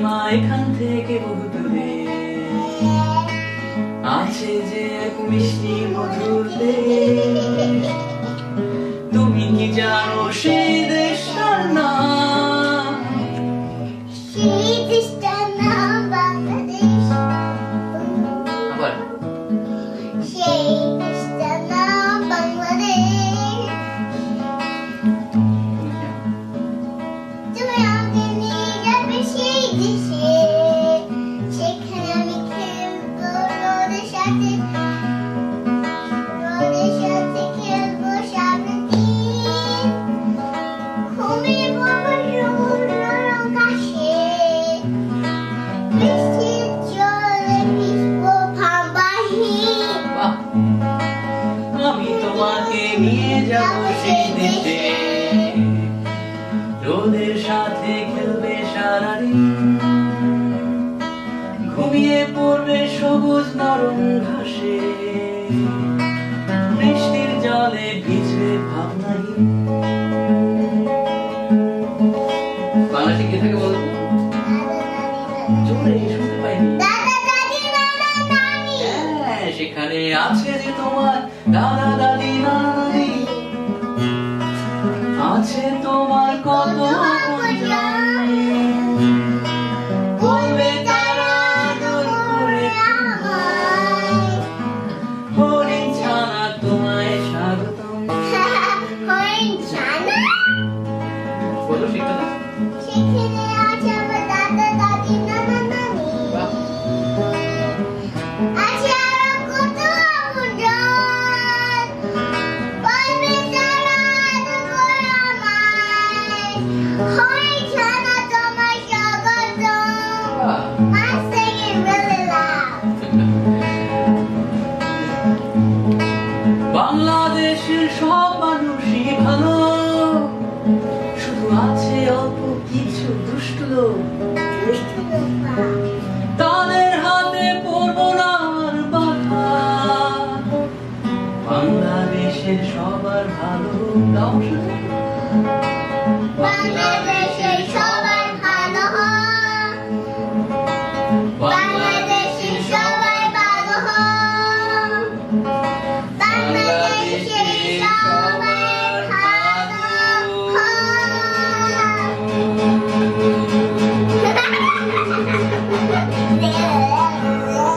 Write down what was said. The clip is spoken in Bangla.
সীমা এখান থেকে বহু দূরে। আছে যে এক মিষ্টি মধুর তুমি কি জানো সে আমি তোমাকে নিয়ে যাব শীতেতে রোদের সাথে খেলবে সারাদিন ঘুমিয়ে পড়বে সবুজ নরম ঘাসে বৃষ্টির জলে ভিজবে ভাবনাহীন বাংলা। শিখে থাকে বলতো জোরে আছে যে তোমার দাদা দাদি নানি আছে? তোমার কত আপনজন। বলবে তারা আদর করে হরিণ ছানা তোমায় স্বাগতম। হরিণ ছানা? বলো শিখতে সেখানে আছে তাদের হাতে পড়ব না পাখা বাংলাদেশের সবার ভালো গাও বাংলাদেশের সবার ভালো বাংলা